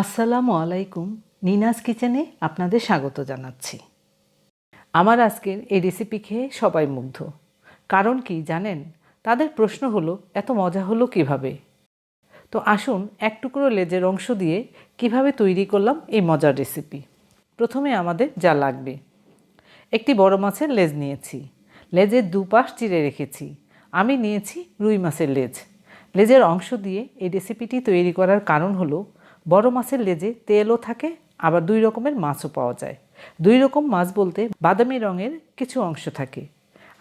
আসসালামু আলাইকুম। নিনাজ কিচেনে আপনাদের স্বাগত জানাচ্ছি। আমার আজকের এই রেসিপি খেয়ে সবাই মুগ্ধ। কারণ কি জানেন? তাদের প্রশ্ন হলো, এত মজা হলো কীভাবে? তো আসুন এক টুকরো লেজের অংশ দিয়ে কীভাবে তৈরি করলাম এই মজার রেসিপি প্রথমে আমাদের যা লাগবে। একটি বড় মাছের লেজ নিয়েছি। লেজের দুপাশ চিড়ে রেখেছি। আমি নিয়েছি রুই মাছের লেজ। লেজের অংশ দিয়ে এই রেসিপিটি তৈরি করার কারণ হলো বড় মাছের লেজে তেলও থাকে, আবার দুই রকমের মাছও পাওয়া যায়। দুই রকম মাছ বলতে বাদামি রঙের কিছু অংশ থাকে,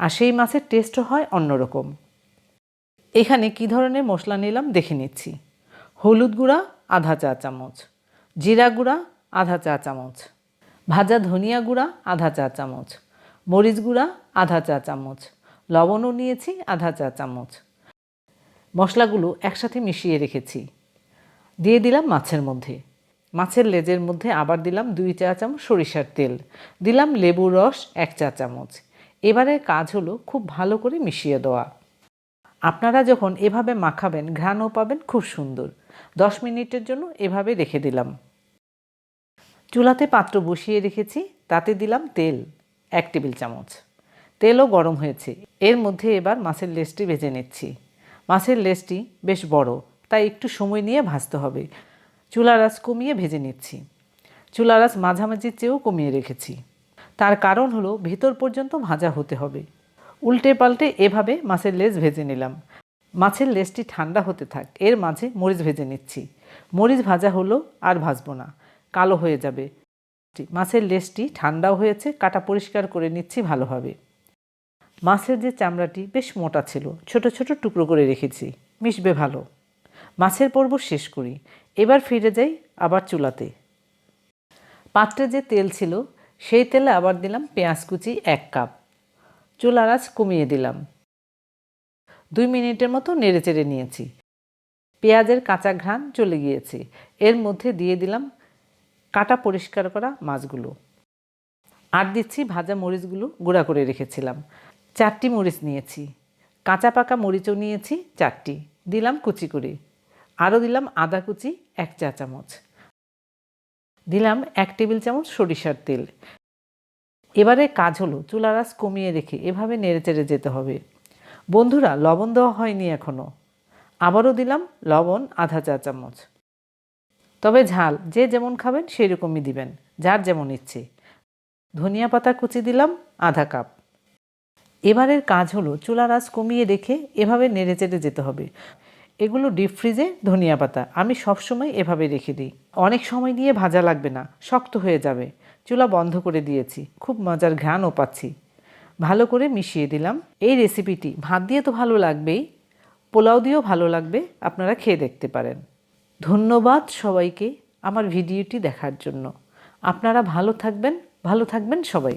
আর সেই মাছের টেস্টও হয় অন্যরকম এখানে কি ধরনের মশলা নিলাম দেখে নিচ্ছি। হলুদ গুঁড়া, আধা চা চামচ। জিরা গুঁড়া, আধা চা চামচ। ভাজা ধনিয়া গুঁড়া, আধা চা চামচ। মরিচ গুঁড়া, আধা চা চামচ। লবণও নিয়েছি, আধা চা চামচ। মশলাগুলো একসাথে মিশিয়ে রেখেছি। দিয়ে দিলাম মাছের মধ্যে। মাছের লেজের মধ্যে আবার দিলাম দুই চা চামচ সরিষার তেল। দিলাম লেবুর রস এক চা চামচ। এবারে কাজ হলো খুব ভালো করে মিশিয়ে দেওয়া। আপনারা যখন এভাবে মাখাবেন, ঘ্রাণও পাবেন, খুব সুন্দর। দশ মিনিটের জন্য এভাবে রেখে দিলাম। চুলাতে পাত্র বসিয়ে রেখেছি, তাতে দিলাম তেল, এক টেবিল চামচ। তেলও গরম হয়েছে। এর মধ্যে এবার মাছের লেজটি ভেজে নিচ্ছি। মাছের লেজটি বেশ বড়। তাই একটু সময় নিয়ে ভাজতে হবে। চুলার আঁচ কমিয়ে ভেজে নিচ্ছি। চুলার আঁচ মাঝামাঝির চেয়েও কমিয়ে রেখেছি। তার কারণ হলো ভেতর পর্যন্ত ভাজা হতে হবে। উল্টে পাল্টে এভাবে মাছের লেজ ভেজে নিলাম। মাছের লেজটি ঠান্ডা হতে থাক, এর মাঝে মরিচ ভেজে নিচ্ছি। মরিচ ভাজা হলো আর ভাজবো না, কালো হয়ে যাবে। মাছের লেজটি ঠান্ডাও হয়েছে, কাটা পরিষ্কার করে নিচ্ছি ভালোভাবে। মাছের যে চামড়াটি বেশ মোটা ছিল, ছোট ছোট টুকরো করে রেখেছি, মিশবে ভালো। মাছের পর্ব শেষ করি। এবার ফিরে যাই আবার চুলাতে। পাত্রে যে তেল ছিল, সেই তেলে আবার দিলাম পেঁয়াজ কুচি এক কাপ। চুলার আঁচ কমিয়ে দিলাম। দুই মিনিটের মতো নেড়ে চেড়ে নিয়েছি। পেঁয়াজের কাঁচা ঘ্রাণ চলে গিয়েছে। এর মধ্যে দিয়ে দিলাম কাটা পরিষ্কার করা মাছগুলো। আর দিচ্ছি ভাজা মরিচগুলো গুঁড়া করে রেখেছিলাম। চারটি মরিচ নিয়েছি। কাঁচা পাকা মরিচও নিয়েছি চারটি। দিলাম কুচি করে। আরও দিলাম আদা কুচি, এক চা চামচ। দিলাম এক টেবিল চামচ সরিষার তেল। এবারে কাজ হলো চুলার আঁচ কমিয়ে রেখে এভাবে নেড়ে চেড়ে যেতে হবে। বন্ধুরা, লবণ দেওয়া হয়নি এখনও আবারও দিলাম লবণ আধা চা চামচ। তবে ঝাল, যে যেমন খাবেন সেই রকমই দিবেন, যার যেমন ইচ্ছে। ধনিয়া পাতা কুচি দিলাম আধা কাপ। এবারের কাজ হলো চুলার আঁচ কমিয়ে রেখে এভাবে নেড়ে চেড়ে যেতে হবে। এগুলো ডিপ ফ্রিজে ধনিয়া পাতা। আমি সবসময় এভাবে রেখে দিই। অনেক সময় নিয়ে ভাজা লাগবে না, শক্ত হয়ে যাবে। চুলা বন্ধ করে দিয়েছি, খুব মজার ঘ্রাণও পাচ্ছি। ভালো করে মিশিয়ে দিলাম। এই রেসিপিটি ভাত দিয়ে তো ভালো লাগবেই, পোলাও দিয়েও ভালো লাগবে, আপনারা খেয়ে দেখতে পারেন। ধন্যবাদ সবাইকে আমার ভিডিওটি দেখার জন্য। আপনারা ভালো থাকবেন ভালো থাকবেন সবাই।